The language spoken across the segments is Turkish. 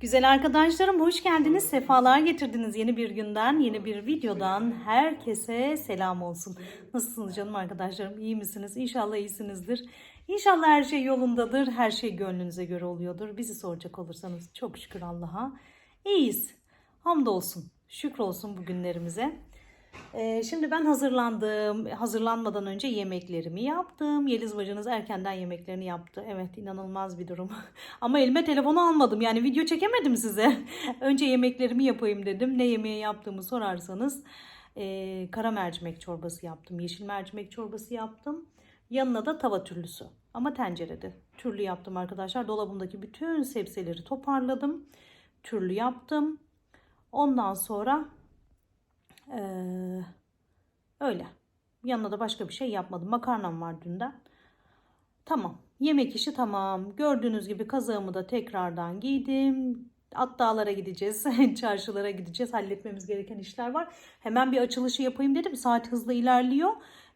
Güzel arkadaşlarım hoş geldiniz. Sefalar getirdiniz yeni bir günden, yeni bir videodan. Herkese selam olsun. Nasılsınız canım arkadaşlarım? İyi misiniz? İnşallah iyisinizdir. İnşallah her şey yolundadır. Her şey gönlünüze göre oluyordur. Bizi soracak olursanız çok şükür Allah'a. İyiyiz. Hamdolsun. Şükür olsun bugünlerimize. Ee, şimdi ben hazırlandım. Hazırlanmadan önce yemeklerimi yaptım. Yeliz bacınız erkenden yemeklerini yaptı. Evet inanılmaz bir durum. Ama elime telefonu almadım. Yani video çekemedim size. önce yemeklerimi yapayım dedim. Ne yemeği yaptığımı sorarsanız ee, kara mercimek çorbası yaptım. Yeşil mercimek çorbası yaptım. Yanına da tava türlüsü. Ama tencerede. Türlü yaptım arkadaşlar. Dolabımdaki bütün sebzeleri toparladım. Türlü yaptım. Ondan sonra ee, öyle. Yanına da başka bir şey yapmadım. Makarnam var dünden. Tamam. Yemek işi tamam. Gördüğünüz gibi kazağımı da tekrardan giydim. At dağlara gideceğiz. Çarşılara gideceğiz. Halletmemiz gereken işler var. Hemen bir açılışı yapayım dedim. Saat hızlı ilerliyor.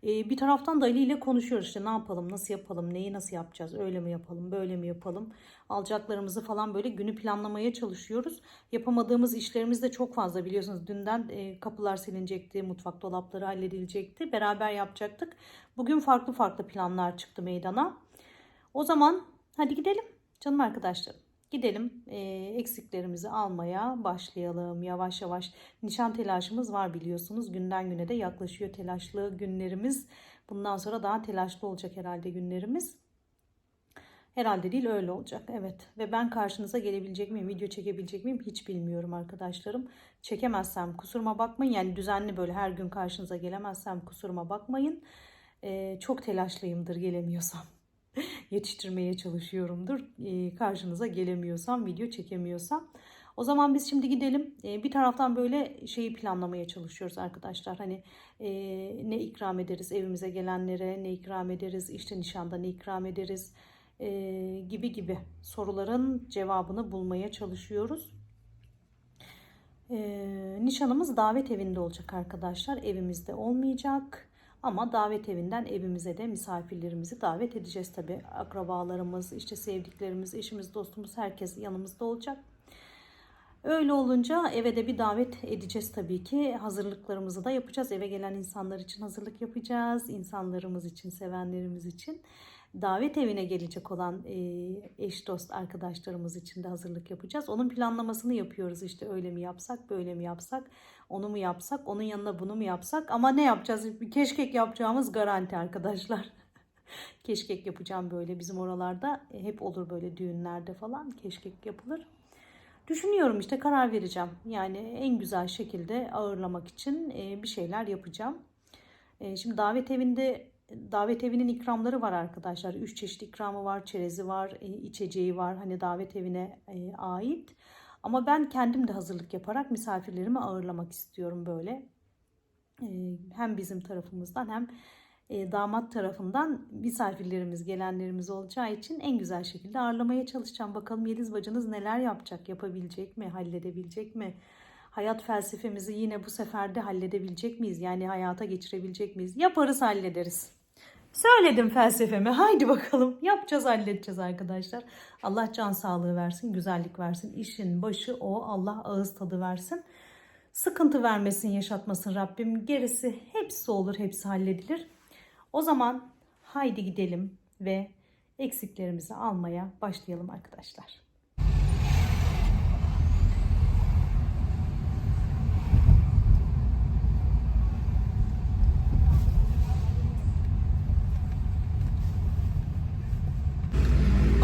Ee, bir taraftan da Ali ile konuşuyoruz işte ne yapalım, nasıl yapalım, neyi nasıl yapacağız, öyle mi yapalım, böyle mi yapalım. Alacaklarımızı falan böyle günü planlamaya çalışıyoruz. Yapamadığımız işlerimiz de çok fazla biliyorsunuz. Dünden e, kapılar silinecekti, mutfak dolapları halledilecekti. Beraber yapacaktık. Bugün farklı farklı planlar çıktı meydana. O zaman hadi gidelim canım arkadaşlarım. Gidelim e, eksiklerimizi almaya başlayalım yavaş yavaş. Nişan telaşımız var biliyorsunuz. Günden güne de yaklaşıyor telaşlı günlerimiz. Bundan sonra daha telaşlı olacak herhalde günlerimiz. Herhalde değil öyle olacak. Evet ve ben karşınıza gelebilecek miyim, video çekebilecek miyim hiç bilmiyorum arkadaşlarım. Çekemezsem kusuruma bakmayın. Yani düzenli böyle her gün karşınıza gelemezsem kusuruma bakmayın. E, çok telaşlıyımdır gelemiyorsam yetiştirmeye çalışıyorumdur. Ee, karşınıza gelemiyorsam, video çekemiyorsam. O zaman biz şimdi gidelim. Ee, bir taraftan böyle şeyi planlamaya çalışıyoruz arkadaşlar. Hani e, ne ikram ederiz evimize gelenlere, ne ikram ederiz, işte nişanda ne ikram ederiz e, gibi gibi soruların cevabını bulmaya çalışıyoruz. Ee, nişanımız davet evinde olacak arkadaşlar. Evimizde olmayacak. Ama davet evinden evimize de misafirlerimizi davet edeceğiz tabi. Akrabalarımız, işte sevdiklerimiz, eşimiz, dostumuz herkes yanımızda olacak. Öyle olunca eve de bir davet edeceğiz tabii ki. Hazırlıklarımızı da yapacağız. Eve gelen insanlar için hazırlık yapacağız. İnsanlarımız için, sevenlerimiz için. Davet evine gelecek olan e, eş dost arkadaşlarımız için de hazırlık yapacağız. Onun planlamasını yapıyoruz işte öyle mi yapsak, böyle mi yapsak, onu mu yapsak, onun yanına bunu mu yapsak. Ama ne yapacağız? Bir keşkek yapacağımız garanti arkadaşlar. keşkek yapacağım böyle bizim oralarda e, hep olur böyle düğünlerde falan keşkek yapılır. Düşünüyorum işte karar vereceğim. Yani en güzel şekilde ağırlamak için e, bir şeyler yapacağım. E, şimdi davet evinde davet evinin ikramları var arkadaşlar. Üç çeşit ikramı var, çerezi var, içeceği var. Hani davet evine ait. Ama ben kendim de hazırlık yaparak misafirlerimi ağırlamak istiyorum böyle. E, hem bizim tarafımızdan hem e, damat tarafından misafirlerimiz, gelenlerimiz olacağı için en güzel şekilde ağırlamaya çalışacağım. Bakalım Yeliz bacınız neler yapacak, yapabilecek mi, halledebilecek mi? Hayat felsefemizi yine bu sefer de halledebilecek miyiz? Yani hayata geçirebilecek miyiz? Yaparız, hallederiz. Söyledim felsefemi. Haydi bakalım. Yapacağız, halledeceğiz arkadaşlar. Allah can sağlığı versin, güzellik versin. İşin başı o. Allah ağız tadı versin. Sıkıntı vermesin, yaşatmasın Rabbim. Gerisi hepsi olur, hepsi halledilir. O zaman haydi gidelim ve eksiklerimizi almaya başlayalım arkadaşlar.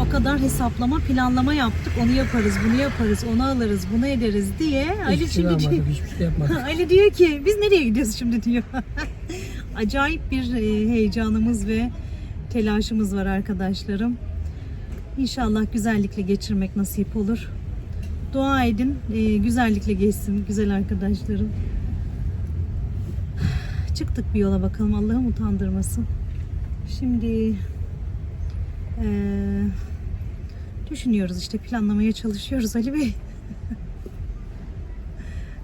O kadar hesaplama, planlama yaptık. Onu yaparız, bunu yaparız, onu alırız, bunu ederiz diye. Ali Hiçbir şey şimdi diyor, hiçbir şey yapmadık. Ali diyor ki biz nereye gidiyoruz şimdi diyor. Acayip bir e, heyecanımız ve telaşımız var arkadaşlarım. İnşallah güzellikle geçirmek nasip olur. Dua edin, e, güzellikle geçsin güzel arkadaşlarım. Çıktık bir yola bakalım Allah'ım utandırmasın. Şimdi e, düşünüyoruz işte planlamaya çalışıyoruz Ali Bey.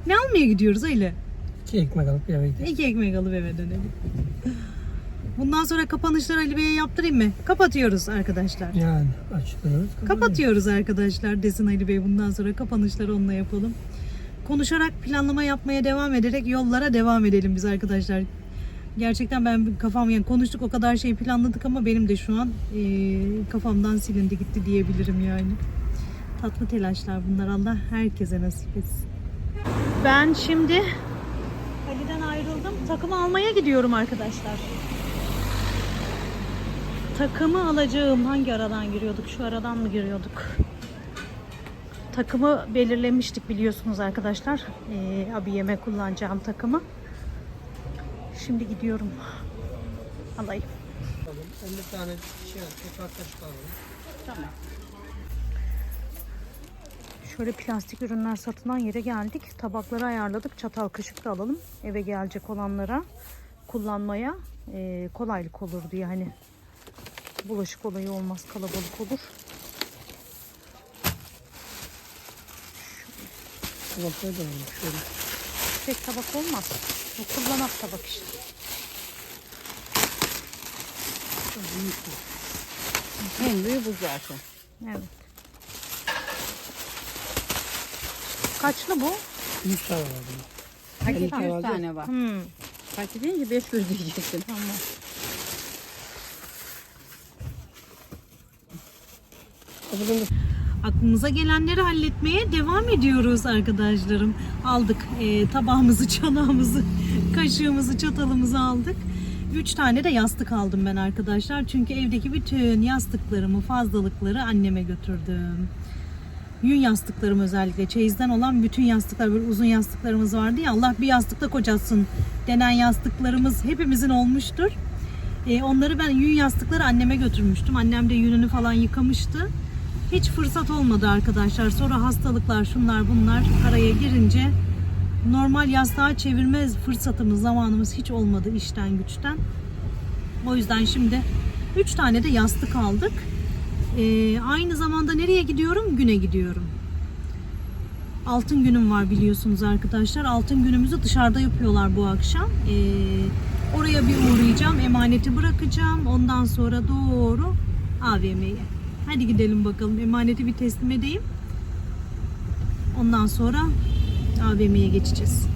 ne almaya gidiyoruz öyle? İki ekmek alıp eve gidelim. İki ekmek alıp eve dönelim. Bundan sonra kapanışları Ali Bey'e yaptırayım mı? Kapatıyoruz arkadaşlar. Yani açtınız. Kapatıyoruz arkadaşlar desin Ali Bey. Bundan sonra kapanışları onunla yapalım. Konuşarak planlama yapmaya devam ederek yollara devam edelim biz arkadaşlar. Gerçekten ben kafam yani konuştuk o kadar şey planladık ama benim de şu an eee, kafamdan silindi gitti diyebilirim yani. Tatlı telaşlar bunlar Allah herkese nasip etsin. Ben şimdi Ali'den ayrıldım. Takımı almaya gidiyorum arkadaşlar. Takımı alacağım. Hangi aradan giriyorduk? Şu aradan mı giriyorduk? Takımı belirlemiştik biliyorsunuz arkadaşlar. Ee, abiyeme kullanacağım takımı. Şimdi gidiyorum. Alayım. 50 tane şey tekrar kaşık alalım. Şöyle plastik ürünler satılan yere geldik. Tabakları ayarladık. Çatal kaşık da alalım. Eve gelecek olanlara kullanmaya ee, kolaylık olur diye hani bulaşık olayı olmaz kalabalık olur. Tabakları da alalım şöyle. Tek tabak olmaz. Bu kullanak tabak işte. En büyüğü bu zaten. Evet. Kaçlı bu? 100 tane var. Paket tane 100 var. tane var. Hmm. Paket deyince 500 diyeceksin. Tamam. Aklımıza gelenleri halletmeye devam ediyoruz arkadaşlarım. Aldık e, tabağımızı, çanağımızı, kaşığımızı, çatalımızı aldık. Üç tane de yastık aldım ben arkadaşlar. Çünkü evdeki bütün yastıklarımı, fazlalıkları anneme götürdüm. Yün yastıklarım özellikle. Çeyizden olan bütün yastıklar, böyle uzun yastıklarımız vardı ya. Allah bir yastıkla kocatsın denen yastıklarımız hepimizin olmuştur. E, onları ben yün yastıkları anneme götürmüştüm. Annem de yününü falan yıkamıştı. Hiç fırsat olmadı arkadaşlar. Sonra hastalıklar şunlar bunlar araya girince normal yastığa çevirme fırsatımız, zamanımız hiç olmadı işten güçten. O yüzden şimdi 3 tane de yastık aldık. Ee, aynı zamanda nereye gidiyorum? Güne gidiyorum. Altın günüm var biliyorsunuz arkadaşlar. Altın günümüzü dışarıda yapıyorlar bu akşam. Ee, oraya bir uğrayacağım. Emaneti bırakacağım. Ondan sonra doğru AVM'ye. Hadi gidelim bakalım. Emaneti bir teslim edeyim. Ondan sonra AVM'ye geçeceğiz.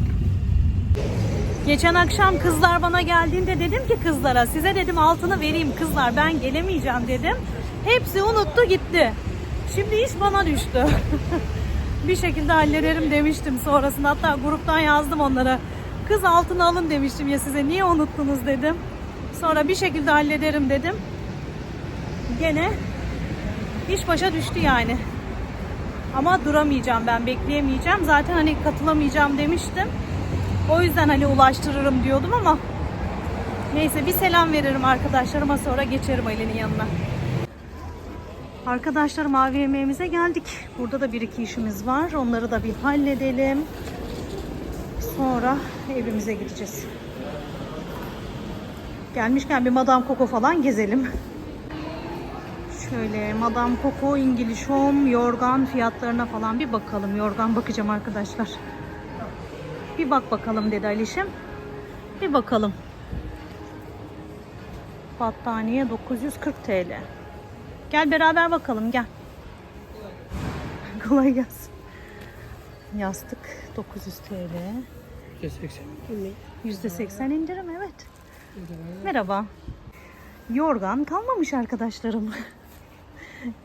Geçen akşam kızlar bana geldiğinde dedim ki kızlara size dedim altını vereyim kızlar ben gelemeyeceğim dedim. Hepsi unuttu gitti. Şimdi iş bana düştü. bir şekilde hallederim demiştim sonrasında. Hatta gruptan yazdım onlara. Kız altını alın demiştim ya size niye unuttunuz dedim. Sonra bir şekilde hallederim dedim. Gene iş başa düştü yani. Ama duramayacağım ben bekleyemeyeceğim. Zaten hani katılamayacağım demiştim. O yüzden hani ulaştırırım diyordum ama neyse bir selam veririm arkadaşlarıma sonra geçerim Ali'nin yanına. Arkadaşlarım AVM'mize geldik. Burada da bir iki işimiz var. Onları da bir halledelim. Sonra evimize gideceğiz. Gelmişken bir Madame Coco falan gezelim. Şöyle Madame Coco, İngiliz Home, yorgan fiyatlarına falan bir bakalım. Yorgan bakacağım arkadaşlar. Bir bak bakalım dedi Alişim. Bir bakalım. Battaniye 940 TL. Gel beraber bakalım gel. Kolay gelsin. Yastık 900 TL. %80. %80 indirim evet. Merhaba. Yorgan kalmamış arkadaşlarım.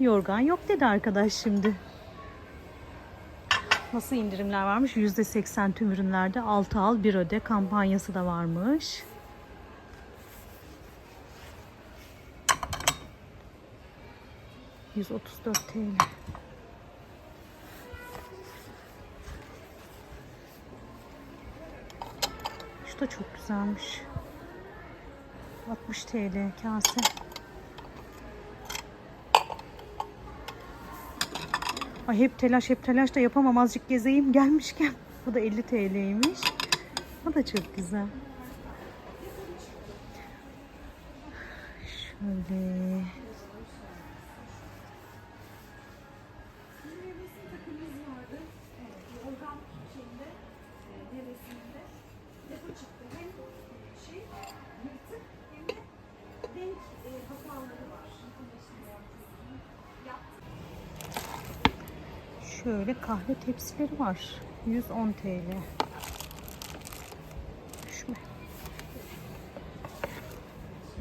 Yorgan yok dedi arkadaş şimdi. Nasıl indirimler varmış? %80 tüm ürünlerde 6 al 1 öde kampanyası da varmış. ...134 TL. Şu da çok güzelmiş. 60 TL kase. Ay hep telaş hep telaş da yapamam azıcık gezeyim gelmişken. Bu da 50 TL'ymiş. Bu da çok güzel. Şöyle. Şöyle kahve tepsileri var. 110 TL. Düşme.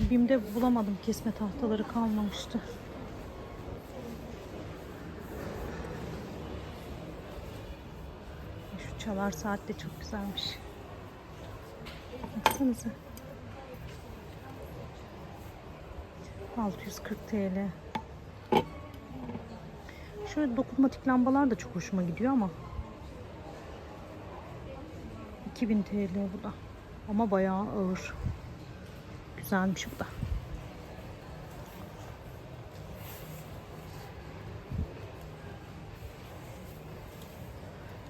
Bim'de bulamadım kesme tahtaları kalmamıştı. Şu çalar saat de çok güzelmiş. Baksanıza. 640 TL. Şöyle dokunmatik lambalar da çok hoşuma gidiyor ama 2000 TL bu da. Ama bayağı ağır. Güzelmiş bu da.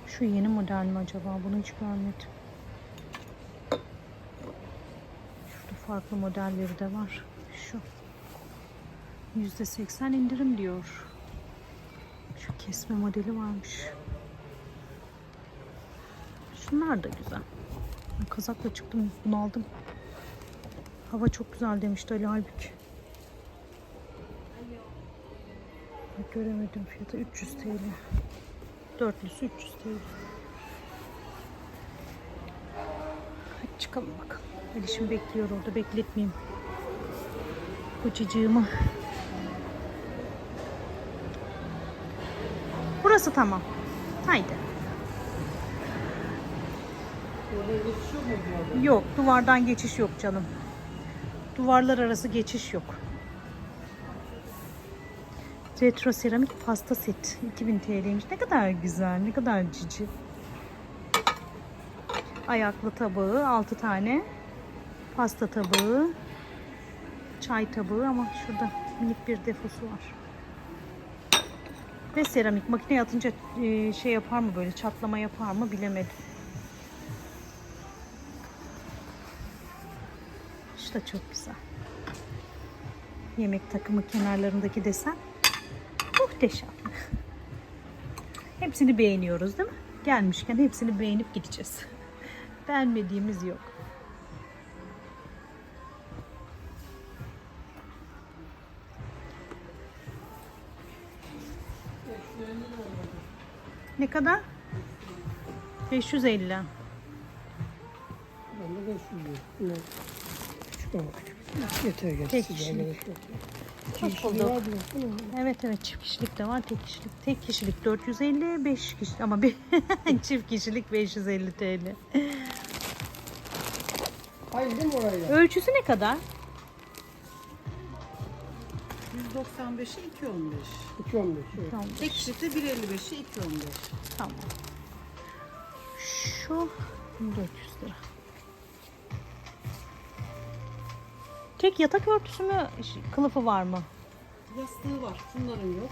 Şu yeni model mi acaba? Bunu hiç görmedim. Şurada farklı modelleri de var. Şu. %80 indirim diyor. Şu kesme modeli varmış. Şunlar da güzel. Kazakla çıktım bunu aldım. Hava çok güzel demişti Ali Halbük. Göremedim fiyatı 300 TL. Dörtlüsü 300 TL. Hadi çıkalım bakalım. Ali şimdi bekliyor orada bekletmeyeyim. Kocacığımı. Burası tamam. Haydi. Yok, duvardan geçiş yok canım. Duvarlar arası geçiş yok. Retro seramik pasta set 2000 TL'ymiş. Ne kadar güzel, ne kadar cici. Ayaklı tabağı 6 tane. Pasta tabağı. Çay tabağı ama şurada minik bir defosu var. Ve seramik makineye atınca e, şey yapar mı böyle çatlama yapar mı bilemedim. Şu da çok güzel. Yemek takımı kenarlarındaki desen muhteşem. Hepsini beğeniyoruz değil mi? Gelmişken hepsini beğenip gideceğiz. Beğenmediğimiz yok. Ne kadar? 550. Ben de 500 lira. Küçük ama küçük. Yeter Tek geçti. kişilik. Çok Hoş bulduk. Vardı, baksana. Evet evet çift kişilik de var tek kişilik. Tek kişilik 450 5 kişi ama bir çift kişilik 550 TL. Aynı değil mi orayla? Ölçüsü ne kadar? 195'e 215. 215. Evet. Tamam. Tek kişilikte 155'e 215. Tamam. Şu 400 lira. Tek yatak örtüsü mü ş- kılıfı var mı? Yastığı var. Bunların yok.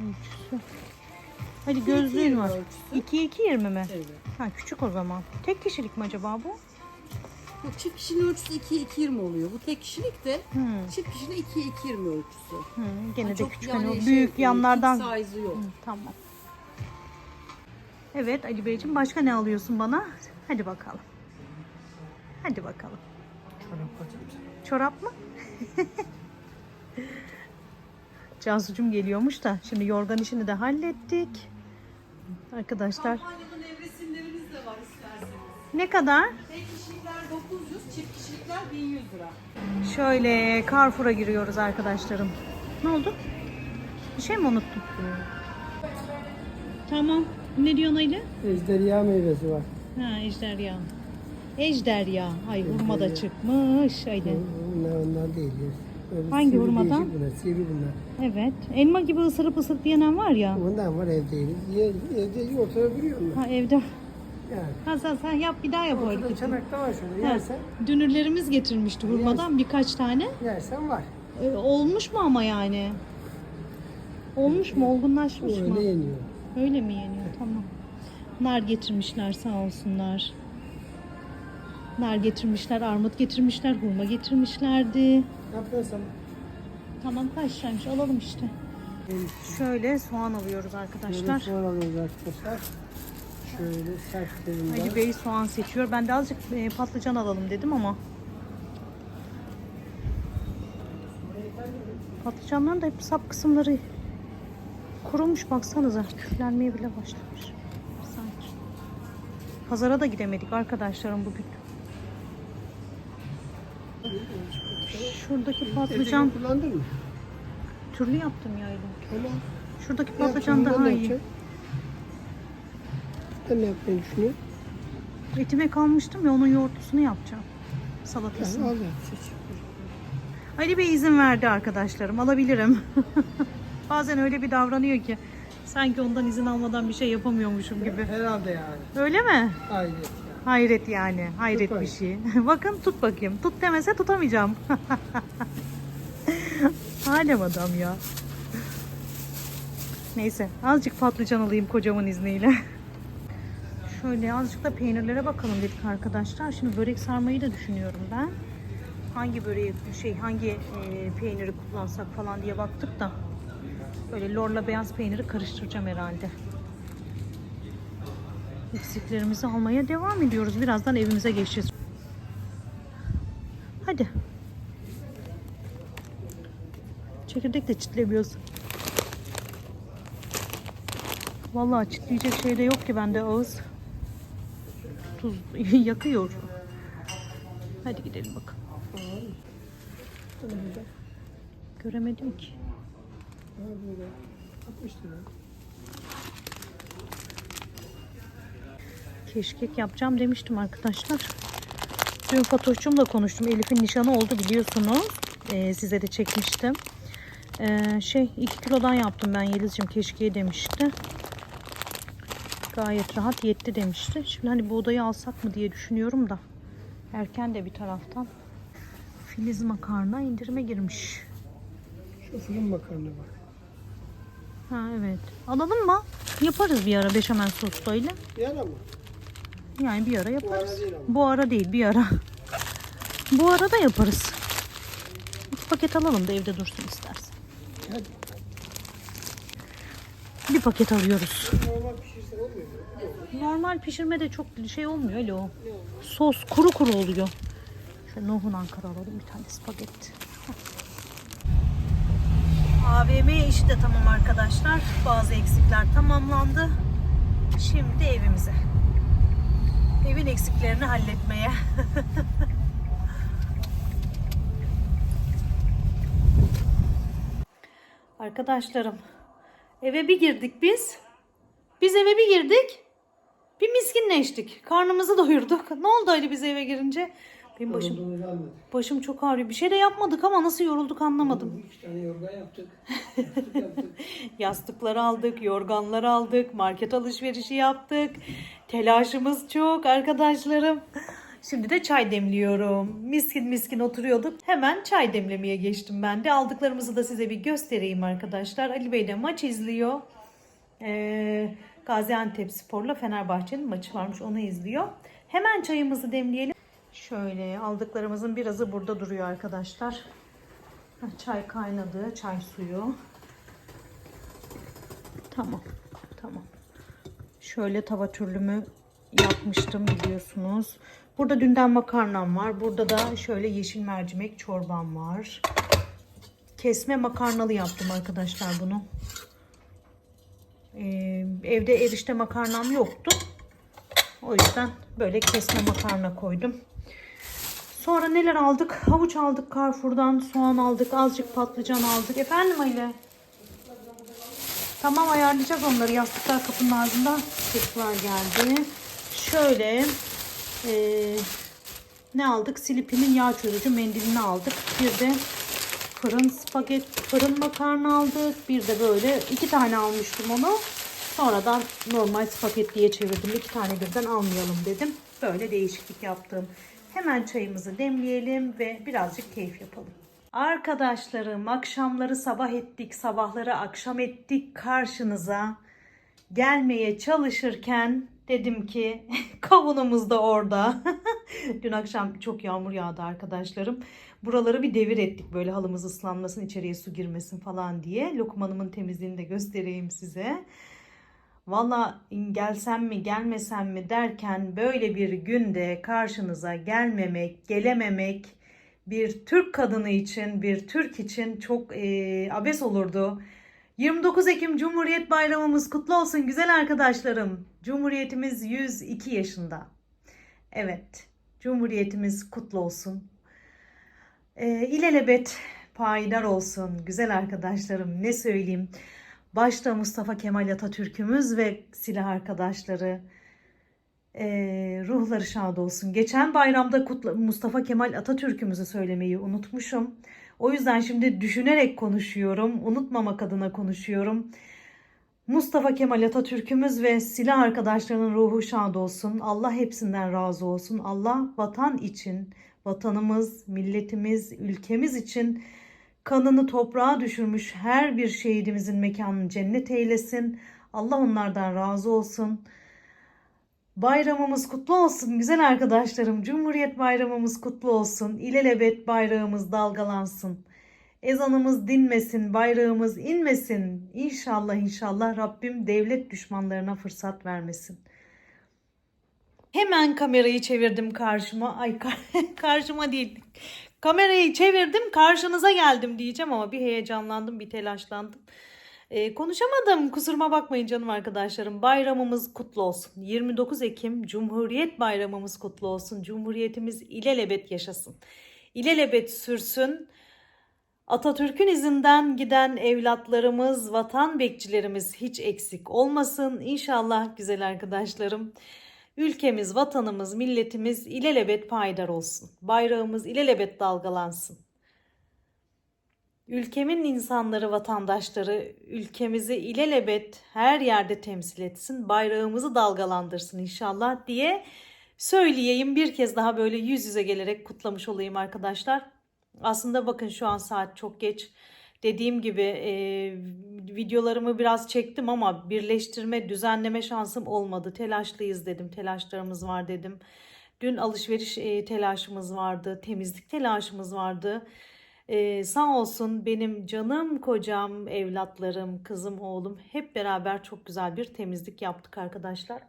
Ölçüsü. Hadi gözlüğün var. ölçüsü. 2'ye 2 20 mi? Evet. Ha küçük o zaman. Tek kişilik mi acaba bu? Bu çift kişinin ölçüsü 2'ye 220 oluyor. Bu tek kişilik de Hmm. çift kişinin 2'ye 220 ölçüsü. Hı, gene Ha, de küçük yani hani o şey, büyük yanlardan. fix size'ı yok. Hı, tamam. Evet Ali Beyciğim başka ne alıyorsun bana? Hadi bakalım. Hadi bakalım. Çorap mı? Cansucum geliyormuş da şimdi yorgan işini de hallettik. Arkadaşlar Kampanyada nevresimlerimiz de var isterseniz. ne kadar? Tek kişilikler 900, çift kişilikler 1100 lira. Şöyle Carrefour'a giriyoruz arkadaşlarım. Ne oldu? Bir şey mi unuttum? Tamam. Ne diyorsun Ali? Ejderha meyvesi var. Ha ejderha. Ejderha. Ay hurma da çıkmış. Haydi. Bunlar ondan değil. ya. Böyle Hangi sivri hurmadan? değişik Bunlar, sivri bunlar. Evet. Elma gibi ısırıp ısırıp yenen var ya. Ondan var evde. Ye- Evde oturabiliyor musun? Ha evde. Yani. Ha sen, sen yap bir daha yap o Ortada hareketi. çanakta var şöyle. Ha, Yersen, Dünürlerimiz getirmişti hurmadan birkaç tane. yersen var. Ee, olmuş mu ama yani? Olmuş mu? Olgunlaşmış mı? Öyle yeniyor. Öyle mi yeniyor? Tamam. Nar getirmişler sağ olsunlar. Nar getirmişler, armut getirmişler, hurma getirmişlerdi. Ne yapıyorsun? Tamam kaç liraymış alalım işte. Şöyle soğan alıyoruz Şöyle arkadaşlar. soğan alıyoruz arkadaşlar. Şöyle sert Ali derinden. Bey soğan seçiyor. Ben de azıcık e, patlıcan alalım dedim ama. Patlıcanların da hep sap kısımları kurumuş baksanıza. Küflenmeye bile başlamış. Sanki. Pazara da gidemedik arkadaşlarım bugün. Şuradaki patlıcan türlü yaptım ya elim. Tamam. Şuradaki patlıcan daha iyi. Ben ne yapmayı düşünüyorum? Etime kalmıştım ya onun yoğurtlusunu yapacağım. Yani Salatasını. seç. Ali Bey izin verdi arkadaşlarım. Alabilirim. Bazen öyle bir davranıyor ki sanki ondan izin almadan bir şey yapamıyormuşum gibi. Herhalde yani. Öyle mi? Hayret ya. Hayret yani. Hayret Tut bir şey. Bakın tut bakayım. Tut demese tutamayacağım. Alem adam ya. Neyse azıcık patlıcan alayım kocamın izniyle. Şöyle azıcık da peynirlere bakalım dedik arkadaşlar. Şimdi börek sarmayı da düşünüyorum ben. Hangi böreği şey hangi e, peyniri kullansak falan diye baktık da. Böyle lorla beyaz peyniri karıştıracağım herhalde. Eksiklerimizi almaya devam ediyoruz. Birazdan evimize geçeceğiz. Hadi. Çekirdek de çitlemiyoruz. Vallahi çitleyecek şey de yok ki bende ağız. Tuz yakıyor. Hadi gidelim bakalım. Göremedim ki. Ha böyle. 60 lira. Keşkek yapacağım demiştim arkadaşlar. Dün Fatoş'cumla konuştum. Elif'in nişanı oldu biliyorsunuz. Ee, size de çekmiştim. Ee, şey 2 kilodan yaptım ben Yeliz'cim keşkeği demişti. Gayet rahat yetti demişti. Şimdi hani buğdayı alsak mı diye düşünüyorum da. Erken de bir taraftan. Filiz makarna indirime girmiş. Şu fırın makarna bak. Ha evet. Alalım mı? Yaparız bir ara beşamel soslayla. Yana mı? Yani bir ara Bu yaparız. ara değil ama. Bu ara değil bir ara. Bu ara da yaparız. İki paket alalım da evde dursun istersen. Hadi. Bir paket alıyoruz. Normal pişirme de çok şey olmuyor öyle o. Sos kuru kuru oluyor. Şöyle nohun Ankara alalım bir tane spagetti. AVM işi de tamam arkadaşlar. Bazı eksikler tamamlandı. Şimdi evimize. Evin eksiklerini halletmeye. Arkadaşlarım eve bir girdik biz. Biz eve bir girdik. Bir miskinleştik. Karnımızı doyurduk. Ne oldu Ali biz eve girince? Benim başım, başım çok ağrıyor. Bir şey de yapmadık ama nasıl yorulduk anlamadım. İki tane yorgan yaptık. Yastık yaptık. Yastıkları aldık, yorganları aldık, market alışverişi yaptık. Telaşımız çok arkadaşlarım. Şimdi de çay demliyorum. Miskin miskin oturuyorduk. Hemen çay demlemeye geçtim ben de. Aldıklarımızı da size bir göstereyim arkadaşlar. Ali Bey de maç izliyor. Ee, Gaziantep Spor'la Fenerbahçe'nin maçı varmış onu izliyor. Hemen çayımızı demleyelim. Şöyle aldıklarımızın birazı burada duruyor arkadaşlar. Çay kaynadı, çay suyu. Tamam, tamam. Şöyle tava türlümü yapmıştım biliyorsunuz. Burada dünden makarnam var. Burada da şöyle yeşil mercimek çorbam var. Kesme makarnalı yaptım arkadaşlar bunu. Ee, evde erişte makarnam yoktu. O yüzden böyle kesme makarna koydum. Sonra neler aldık? Havuç aldık Carrefour'dan, soğan aldık, azıcık patlıcan aldık. Efendim Ali? Tamam ayarlayacağız onları. Yastıklar kapının ağzında. Çocuklar geldi. Şöyle eee, ne aldık? Silipinin yağ çözücü mendilini aldık. Bir de fırın spagetti, fırın makarna aldık. Bir de böyle iki tane almıştım onu. Sonradan normal spagettiye çevirdim. İki tane birden almayalım dedim. Böyle değişiklik yaptım. Hemen çayımızı demleyelim ve birazcık keyif yapalım. Arkadaşlarım akşamları sabah ettik, sabahları akşam ettik karşınıza. Gelmeye çalışırken dedim ki kavunumuz da orada. Dün akşam çok yağmur yağdı arkadaşlarım. Buraları bir devir ettik böyle halımız ıslanmasın içeriye su girmesin falan diye. Lokmanımın temizliğini de göstereyim size. Valla gelsem mi gelmesem mi derken böyle bir günde karşınıza gelmemek, gelememek bir Türk kadını için, bir Türk için çok e, abes olurdu. 29 Ekim Cumhuriyet Bayramımız kutlu olsun güzel arkadaşlarım. Cumhuriyetimiz 102 yaşında. Evet, Cumhuriyetimiz kutlu olsun. E, ilelebet payidar olsun güzel arkadaşlarım. Ne söyleyeyim? Başta Mustafa Kemal Atatürk'ümüz ve silah arkadaşları. E, ruhları şad olsun. Geçen bayramda kutla, Mustafa Kemal Atatürk'ümüzü söylemeyi unutmuşum. O yüzden şimdi düşünerek konuşuyorum. Unutmamak adına konuşuyorum. Mustafa Kemal Atatürk'ümüz ve silah arkadaşlarının ruhu şad olsun. Allah hepsinden razı olsun. Allah vatan için, vatanımız, milletimiz, ülkemiz için kanını toprağa düşürmüş her bir şehidimizin mekanını cennet eylesin. Allah onlardan razı olsun. Bayramımız kutlu olsun güzel arkadaşlarım. Cumhuriyet bayramımız kutlu olsun. İlelebet bayrağımız dalgalansın. Ezanımız dinmesin, bayrağımız inmesin. İnşallah inşallah Rabbim devlet düşmanlarına fırsat vermesin. Hemen kamerayı çevirdim karşıma. Ay kar- karşıma değil. Kamerayı çevirdim karşınıza geldim diyeceğim ama bir heyecanlandım bir telaşlandım. Ee, konuşamadım kusuruma bakmayın canım arkadaşlarım. Bayramımız kutlu olsun. 29 Ekim Cumhuriyet Bayramımız kutlu olsun. Cumhuriyetimiz ilelebet yaşasın. İlelebet sürsün. Atatürk'ün izinden giden evlatlarımız, vatan bekçilerimiz hiç eksik olmasın. İnşallah güzel arkadaşlarım. Ülkemiz, vatanımız, milletimiz ilelebet payidar olsun. Bayrağımız ilelebet dalgalansın. Ülkemin insanları, vatandaşları ülkemizi ilelebet her yerde temsil etsin. Bayrağımızı dalgalandırsın inşallah diye söyleyeyim. Bir kez daha böyle yüz yüze gelerek kutlamış olayım arkadaşlar. Aslında bakın şu an saat çok geç. Dediğim gibi e, videolarımı biraz çektim ama birleştirme, düzenleme şansım olmadı. Telaşlıyız dedim, telaşlarımız var dedim. Dün alışveriş e, telaşımız vardı, temizlik telaşımız vardı. E, sağ olsun benim canım kocam, evlatlarım, kızım, oğlum hep beraber çok güzel bir temizlik yaptık arkadaşlar.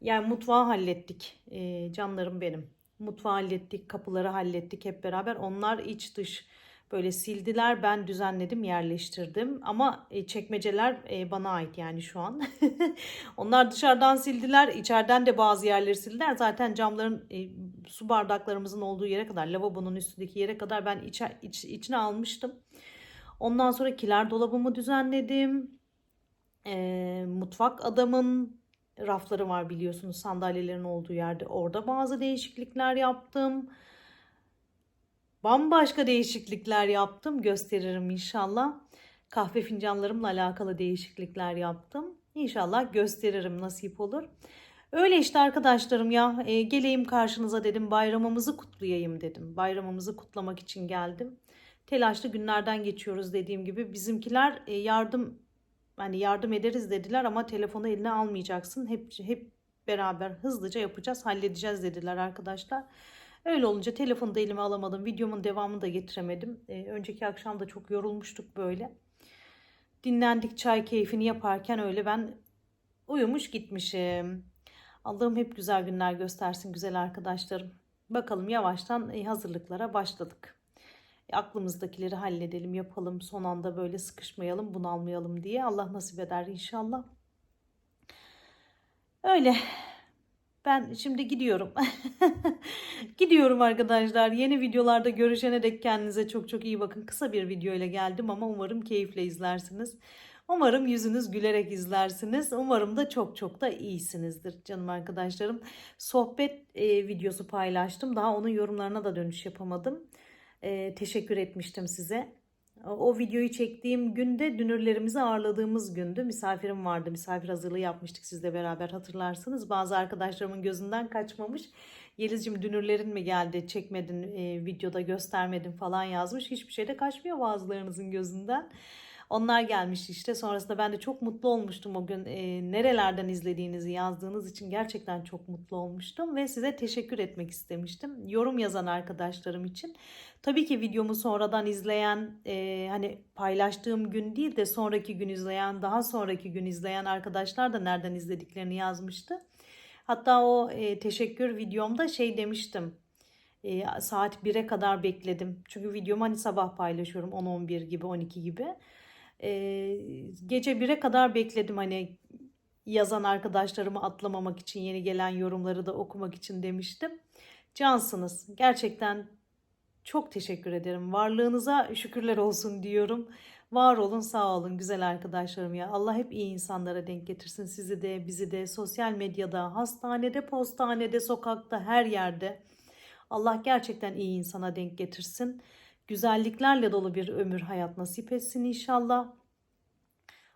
Yani mutfağı hallettik e, canlarım benim. Mutfağı hallettik, kapıları hallettik hep beraber. Onlar iç dış böyle sildiler. Ben düzenledim, yerleştirdim. Ama e, çekmeceler e, bana ait yani şu an. Onlar dışarıdan sildiler. içeriden de bazı yerleri sildiler. Zaten camların e, su bardaklarımızın olduğu yere kadar, lavabonun üstündeki yere kadar ben içe, iç, içine almıştım. Ondan sonra kiler dolabımı düzenledim. E, mutfak adamın rafları var biliyorsunuz sandalyelerin olduğu yerde. Orada bazı değişiklikler yaptım. Bambaşka değişiklikler yaptım. Gösteririm inşallah. Kahve fincanlarımla alakalı değişiklikler yaptım. İnşallah gösteririm nasip olur. Öyle işte arkadaşlarım ya e, geleyim karşınıza dedim bayramımızı kutlayayım dedim. Bayramımızı kutlamak için geldim. Telaşlı günlerden geçiyoruz dediğim gibi. Bizimkiler e, yardım hani yardım ederiz dediler ama telefonu eline almayacaksın. Hep hep beraber hızlıca yapacağız, halledeceğiz dediler arkadaşlar. Öyle olunca telefonu da elime alamadım. Videomun devamını da getiremedim. Ee, önceki akşam da çok yorulmuştuk böyle. Dinlendik çay keyfini yaparken öyle ben uyumuş gitmişim. Allah'ım hep güzel günler göstersin güzel arkadaşlarım. Bakalım yavaştan e, hazırlıklara başladık. E, aklımızdakileri halledelim, yapalım. Son anda böyle sıkışmayalım, bunalmayalım diye. Allah nasip eder inşallah. Öyle. Ben şimdi gidiyorum. gidiyorum arkadaşlar. Yeni videolarda görüşene dek kendinize çok çok iyi bakın. Kısa bir video ile geldim ama umarım keyifle izlersiniz. Umarım yüzünüz gülerek izlersiniz. Umarım da çok çok da iyisinizdir canım arkadaşlarım. Sohbet e, videosu paylaştım. Daha onun yorumlarına da dönüş yapamadım. E, teşekkür etmiştim size. O, videoyu çektiğim günde dünürlerimizi ağırladığımız gündü. Misafirim vardı. Misafir hazırlığı yapmıştık sizle beraber hatırlarsınız. Bazı arkadaşlarımın gözünden kaçmamış. Yeliz'cim dünürlerin mi geldi çekmedin e, videoda göstermedin falan yazmış. Hiçbir şey de kaçmıyor bazılarınızın gözünden. Onlar gelmişti işte. Sonrasında ben de çok mutlu olmuştum o gün. E, nerelerden izlediğinizi yazdığınız için gerçekten çok mutlu olmuştum. Ve size teşekkür etmek istemiştim. Yorum yazan arkadaşlarım için. Tabii ki videomu sonradan izleyen, e, hani paylaştığım gün değil de sonraki gün izleyen, daha sonraki gün izleyen arkadaşlar da nereden izlediklerini yazmıştı. Hatta o e, teşekkür videomda şey demiştim. E, saat 1'e kadar bekledim. Çünkü videomu hani sabah paylaşıyorum 10-11 gibi 12 gibi. E, gece 1'e kadar bekledim hani yazan arkadaşlarımı atlamamak için yeni gelen yorumları da okumak için demiştim. Cansınız. Gerçekten çok teşekkür ederim. Varlığınıza şükürler olsun diyorum. Var olun, sağ olun güzel arkadaşlarım ya. Allah hep iyi insanlara denk getirsin sizi de, bizi de, sosyal medyada, hastanede, postanede, sokakta, her yerde. Allah gerçekten iyi insana denk getirsin. Güzelliklerle dolu bir ömür hayat nasip etsin inşallah.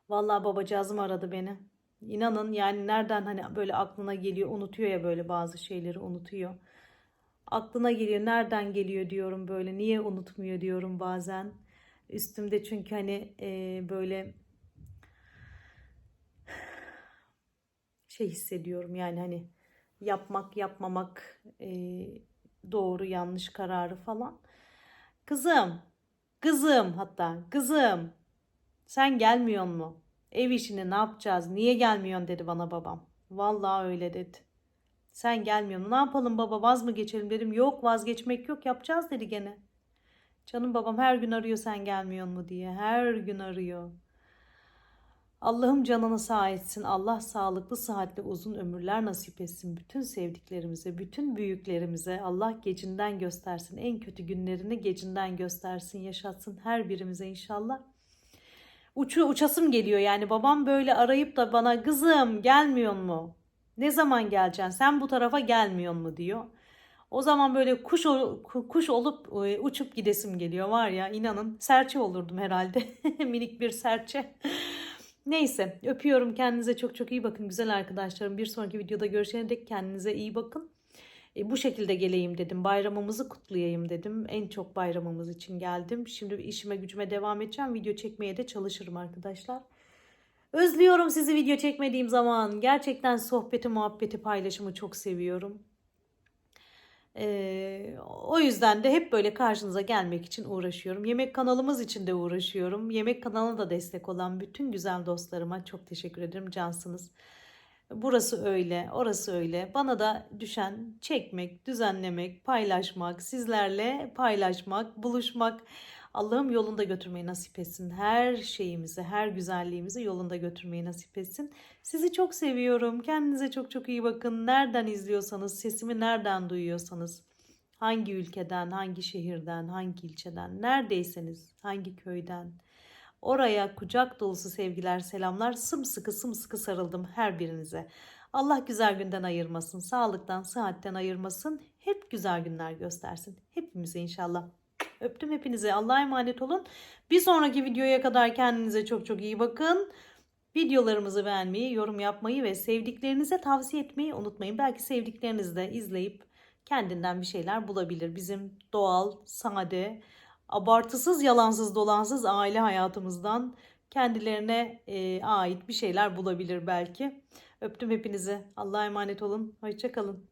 Vallahi babacığızım aradı beni. İnanın yani nereden hani böyle aklına geliyor, unutuyor ya böyle bazı şeyleri unutuyor. Aklına geliyor, nereden geliyor diyorum böyle, niye unutmuyor diyorum bazen. Üstümde çünkü hani e, böyle şey hissediyorum yani hani yapmak yapmamak e, doğru yanlış kararı falan. Kızım, kızım hatta kızım sen gelmiyor mu? Ev işini ne yapacağız? Niye gelmiyorsun dedi bana babam. Vallahi öyle dedi. Sen gelmiyorsun. Ne yapalım baba vaz mı geçelim dedim. Yok vazgeçmek yok yapacağız dedi gene. Canım babam her gün arıyor sen gelmiyor mu diye. Her gün arıyor. Allah'ım canını sağ etsin. Allah sağlıklı, sıhhatli, uzun ömürler nasip etsin. Bütün sevdiklerimize, bütün büyüklerimize Allah gecinden göstersin. En kötü günlerini gecinden göstersin, yaşatsın her birimize inşallah. Uçu uçasım geliyor yani babam böyle arayıp da bana kızım gelmiyor mu? Ne zaman geleceksin? Sen bu tarafa gelmiyor mu diyor. O zaman böyle kuş kuş olup e, uçup gidesim geliyor var ya inanın serçe olurdum herhalde. Minik bir serçe. Neyse öpüyorum kendinize çok çok iyi bakın güzel arkadaşlarım. Bir sonraki videoda görüşene dek kendinize iyi bakın. E, bu şekilde geleyim dedim. Bayramımızı kutlayayım dedim. En çok bayramımız için geldim. Şimdi işime gücüme devam edeceğim. Video çekmeye de çalışırım arkadaşlar. Özlüyorum sizi video çekmediğim zaman. Gerçekten sohbeti, muhabbeti, paylaşımı çok seviyorum. O yüzden de hep böyle karşınıza gelmek için uğraşıyorum. Yemek kanalımız için de uğraşıyorum. Yemek kanalına da destek olan bütün güzel dostlarıma çok teşekkür ederim. Cansınız. Burası öyle, orası öyle. Bana da düşen çekmek, düzenlemek, paylaşmak, sizlerle paylaşmak, buluşmak. Allah'ım yolunda götürmeyi nasip etsin. Her şeyimizi, her güzelliğimizi yolunda götürmeyi nasip etsin. Sizi çok seviyorum. Kendinize çok çok iyi bakın. Nereden izliyorsanız, sesimi nereden duyuyorsanız, hangi ülkeden, hangi şehirden, hangi ilçeden, neredeyseniz, hangi köyden, oraya kucak dolusu sevgiler, selamlar. Sımsıkı sımsıkı sarıldım her birinize. Allah güzel günden ayırmasın, sağlıktan, sıhhatten ayırmasın. Hep güzel günler göstersin. Hepimize inşallah. Öptüm hepinizi. Allah'a emanet olun. Bir sonraki videoya kadar kendinize çok çok iyi bakın. Videolarımızı beğenmeyi, yorum yapmayı ve sevdiklerinize tavsiye etmeyi unutmayın. Belki sevdikleriniz de izleyip kendinden bir şeyler bulabilir. Bizim doğal, sade, abartısız, yalansız, dolansız aile hayatımızdan kendilerine e, ait bir şeyler bulabilir belki. Öptüm hepinizi. Allah'a emanet olun. Hoşçakalın.